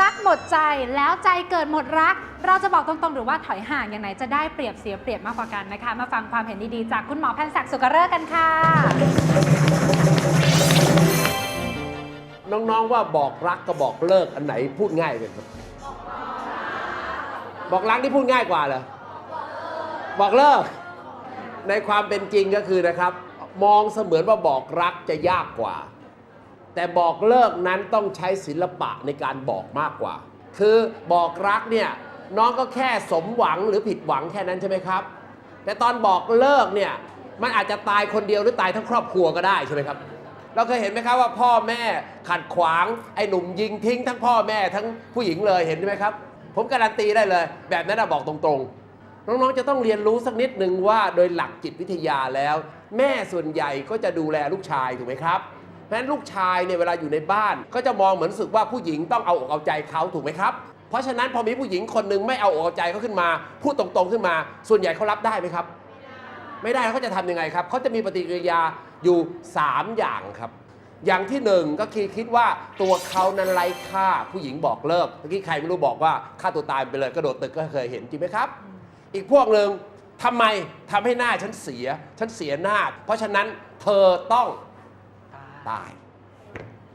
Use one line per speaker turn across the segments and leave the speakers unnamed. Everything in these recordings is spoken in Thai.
รักหมดใจแล้วใจเกิดหมดรัก เราจะบอกตรงๆ หรือว่าถอยห่างอย่างไหนจะได้เปรียบเสียเปรียบมากกว่ากันนะคะ มาฟังความเห็นดีๆ จากคุณหมอแพนศักดิ์สุกเริกกันค่ะ
น้องๆว่าบอกรักกับบอกเลิกอันไหนพูดง่ายกันครับบอกรักนี่พูดง่ายกว่าเหรอบอกเลิก ในความเป็นจริงก็คือนะครับ มองเสมือนว่าบอกรักจะยากกว่า แต่บอกเลิกนั้นต้องใช้ศิลปะในการบอกมากกว่า คือบอกรักเนี่ยน้องก็แค่สมหวังหรือผิดหวังแค่นั้นใช่ไหมครับ แต่ตอนบอกเลิกเนี่ยมันอาจจะตายคนเดียวหรือตายทั้งครอบครัวก็ได้ใช่ไหมครับ เราเคยเห็นไหมครับว่าพ่อแม่ขัดขวางไอ้หนุ่มยิงทิ้งทั้งพ่อแม่ทั้งผู้หญิงเลยเห็นไหมครับ ผมการันตีได้เลย แบบนั้นนะบอกตรงๆ น้องๆจะต้องเรียนรู้สักนิดหนึ่งว่าโดยหลักจิตวิทยาแล้ว แม่ส่วนใหญ่ก็จะดูแลลูกชายถูกไหมครับ เพราะฉะนั้นลูกชายเนี่ยเวลาอยู่ในบ้าน ก็จะมองเหมือนรู้สึกว่าผู้หญิงต้องเอาอกเอาใจเขาถูกไหมครับ เพราะฉะนั้นพอมีผู้หญิงคนหนึ่งไม่เอาอกเอาใจเขาขึ้นมา พูดตรงๆขึ้นมา ส่วนใหญ่เขารับได้ไหมครับ ไม่ได้เขาจะทำยังไงครับเขาจะมีปฏิกิริยาอยู่ 3 อย่างครับ อย่างที่หนึ่งก็คือคิดว่าตัวเขานั้นไร้ค่าผู้หญิงบอกเลิกเมื่อกี้ใครไม่รู้บอกว่าฆ่าตัวตายไปเลยกระโดดตึกก็เคยเห็นจริงไหมครับ อีกพวกหนึ่งทำไมทำให้หน้าฉันเสีย ฉันเสียหน้า เพราะฉะนั้นเธอต้อง ตาย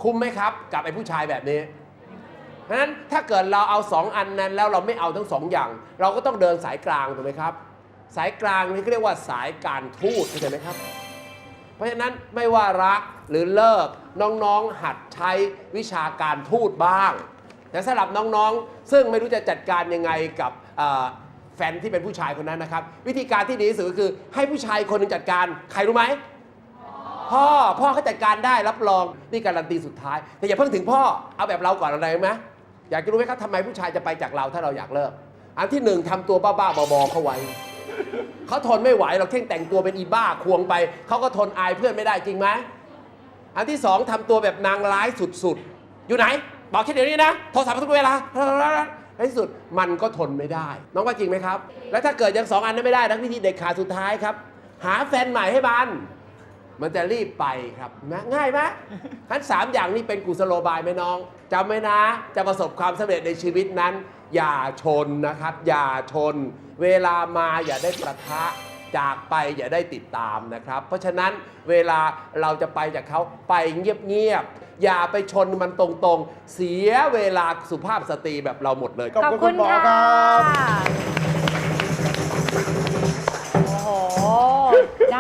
คุ้มไหมครับ กับไอ้ผู้ชายแบบนี้เพราะฉะนั้นถ้าเกิดเราเอาสองอันนั้นแล้วเราไม่เอาทั้งสองอย่าง เราก็ต้องเดินสายกลางถูกไหมครับ สายกลางนี่ก็เรียกว่าสายการทูตเข้าใจไหมครับ เพราะฉะนั้นไม่ว่ารักหรือเลิกน้องๆหัดใช้วิชาการทูตบ้าง แต่สำหรับน้องๆ ซึ่งไม่รู้จะจัดการยังไงกับแฟนที่เป็นผู้ชายคนนั้นนะครับ วิธีการที่ดีที่สุดก็คือให้ผู้ชายคนหนึงจัดการใครรู้ไหม พ่อ พ่อเขาจัดการได้รับรองนี่การันตีสุดท้าย แต่อย่าเพิ่งถึงพ่อเอาแบบเราก่อนอะไรไหมอยากจะรู้ไหมครับทำไมผู้ชายจะไปจากเราถ้าเราอยากเลิก อันที่หนึ่งทำตัวบ้าๆบอๆเข้าไว้เขาทนไม่ไหวเราเข่งแต่งตัวเป็นอีบ้าควงไปเขาก็ทนอายเพื่อนไม่ได้จริงไหมอันที่สองทำตัวแบบนางร้ายสุดๆ อยู่ไหน บอกแค่เดี๋ยวนี้นะโทรศัพท์ทุกเวลาในที่สุดมันก็ทนไม่ได้ น้องว่าจริงไหมครับ แล้วถ้าเกิดยังสองอันนั้นไม่ได้ทั้งวิธีเด็ดขาดสุดท้ายครับ หาแฟนใหม่ให้มัน มันจะรีบไปครับนะง่ายไหมทั้งสามอย่างนี้เป็นกุศโลบายไหมน้องจำไว้นะ จะประสบความสำเร็จในชีวิตนั้น อย่าชนนะครับ อย่าชน เวลามาอย่าได้ประทะจากไปอย่าได้ติดตามนะครับ เพราะฉะนั้นเวลาเราจะไปจากเขาไปเงียบๆอย่าไปชนมันตรงๆ เสียเวลาสุภาพสตรีแบบเราหมดเลย
ขอบคุณคุณหมอครับ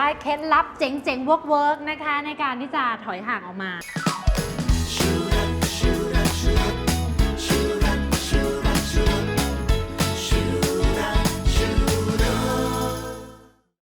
ได้เคล็ดลับเจ๋งๆเวิร์กๆนะคะ ในการที่จะถอยห่างออกมา